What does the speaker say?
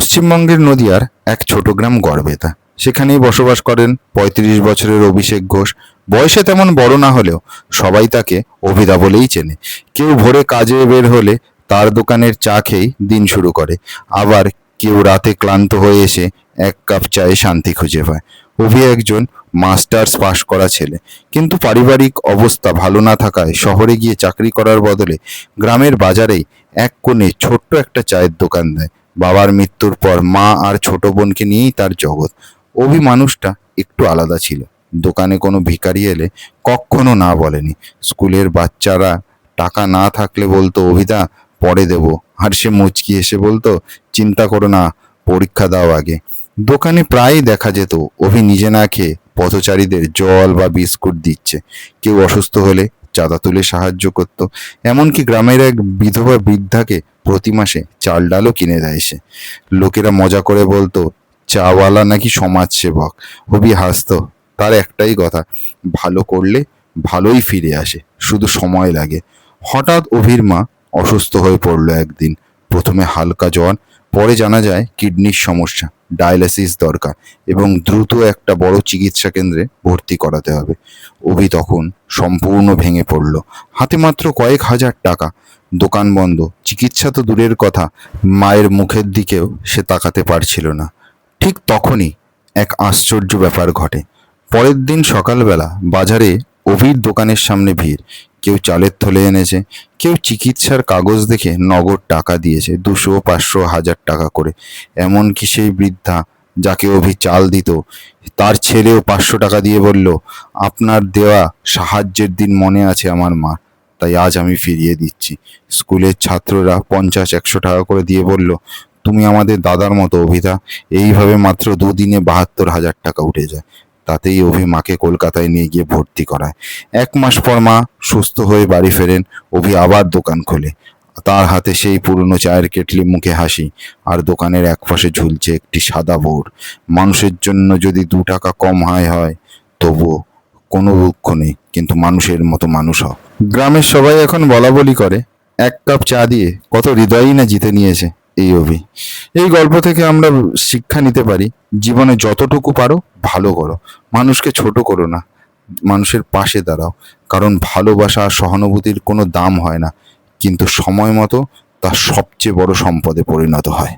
পশ্চিমবঙ্গের নদিয়ার এক ছোট গ্রাম গড়বেতা। সেখানেই বসবাস করেন পঁয়ত্রিশ বছরের অভিষেক ঘোষ। বয়সে তেমন বড় না হলেও সবাই তাকে অভিদা বলেই চেনে। কেউ ভোরে কাজে বের হলে তার দোকানের চা খেয়েই দিন শুরু করে। আবার কেউ রাতে ক্লান্ত হয়ে এসে এক কাপ চায়ে শান্তি খুঁজে পায়। অভি একজন মাস্টার্স পাশ করা ছেলে। কিন্তু পারিবারিক অবস্থা ভালো না থাকায় শহরে গিয়ে চাকরি করার বদলে গ্রামের বাজারেই এক কোণে ছোট্ট একটা চায়ের দোকান দেয়। বাবার মৃত্যুর পর মা আর ছোট বোনকে নিয়েই তার জগৎ। অভি মানুষটা একটু আলাদা ছিল। দোকানে কোনো ভিখারি এলে কখনো না বলেনি। স্কুলের বাচ্চারা টাকা না থাকলে বলতো, অভিদা, পরে দেব। আর সে মুচকি এসে বলতো, চিন্তা করো না, পরীক্ষা দাও আগে। দোকানে প্রায়ই দেখা যেত, অভি নিজে না খেয়ে পথচারীদের জল বা বিস্কুট দিচ্ছে। কেউ অসুস্থ হলে চাঁদা তুলে সাহায্য করত। এমনকি গ্রামের এক বিধবা বৃদ্ধাকে প্রতি মাসে চাল ডালও কিনে দেয় সে। লোকেরা মজা করে বলতো, চাওয়ালা নাকি সমাজসেবক? হবি হাসতো, তার একটাই কথা, ভালো করলে ভালোই ফিরে আসে, শুধু সময় লাগে। হঠাৎ অভির মা অসুস্থ হয়ে পড়ল একদিন। প্রথমে হালকা জ্বর, পরে জানা যায় কিডনির সমস্যা। ডায়ালিসিস দরকার এবং দ্রুত একটা বড় চিকিৎসা কেন্দ্রে ভর্তি করাতে হবে। অভি তখন সম্পূর্ণ ভেঙে পড়ল। হাতে মাত্র কয়েক হাজার টাকা। দোকান বন্ধ। চিকিৎসা তো দূরের কথা। মায়ের মুখের দিকেও সে তাকাতে পারছিল না। ঠিক তখনই এক আশ্চর্য ব্যাপার ঘটে। পরের দিন সকালবেলা বাজারে অভির দোকানের সামনে ভিড়। কেউ চালের থলে এনেছে, কেউ চিকিৎসার কাগজ দেখে নগদ টাকা দিয়েছে, দুশো, পাঁচশো, হাজার টাকা করে। এমনকি সেই বৃদ্ধা যাকে অভি চাল দিত, তার ছেলেও পাঁচশো টাকা দিয়ে বলল, আপনার দেওয়া সাহায্যের দিন মনে আছে আমার মা, তাই আজ আমি ফিরিয়ে দিচ্ছি। স্কুলের ছাত্ররা পঞ্চাশ, একশো টাকা করে দিয়ে বলল, তুমি আমাদের দাদার মতো অভিধা, এইভাবে মাত্র দুদিনে বাহাত্তর হাজার টাকা উঠে যায়। তাতেই অভি মাকে কলকাতায় নিয়ে গিয়ে ভর্তি করায়। এক মাস পর মা সুস্থ হয়ে বাড়ি ফেরেন, অভি আবার দোকান খোলে। তার হাতে সেই পুরনো চায়ের কেটলি মুখে হাসি, আর দোকানের একপাশে ঝুলছে একটি সাদা বোর্ড। মানুষের জন্য যদি দু টাকা কম হয় হয়, তবুও কোনো দুঃখ নেই, কিন্তু মানুষের মতো মানুষ হও। গ্রামের সবাই এখন বলা বলি করে, এক কাপ চা দিয়ে কত হৃদয়ই না জিতে নিয়েছে এই অভি। এই গল্প থেকে আমরা শিক্ষা নিতে পারি, জীবনে যতটুকু পারো ভালো করো। মানুষকে ছোট করো না, মানুষের পাশে দাঁড়াও। কারণ ভালোবাসা আর সহানুভূতির কোনো দাম হয় না, কিন্তু সময় মতো তা সবচেয়ে বড় সম্পদে পরিণত হয়।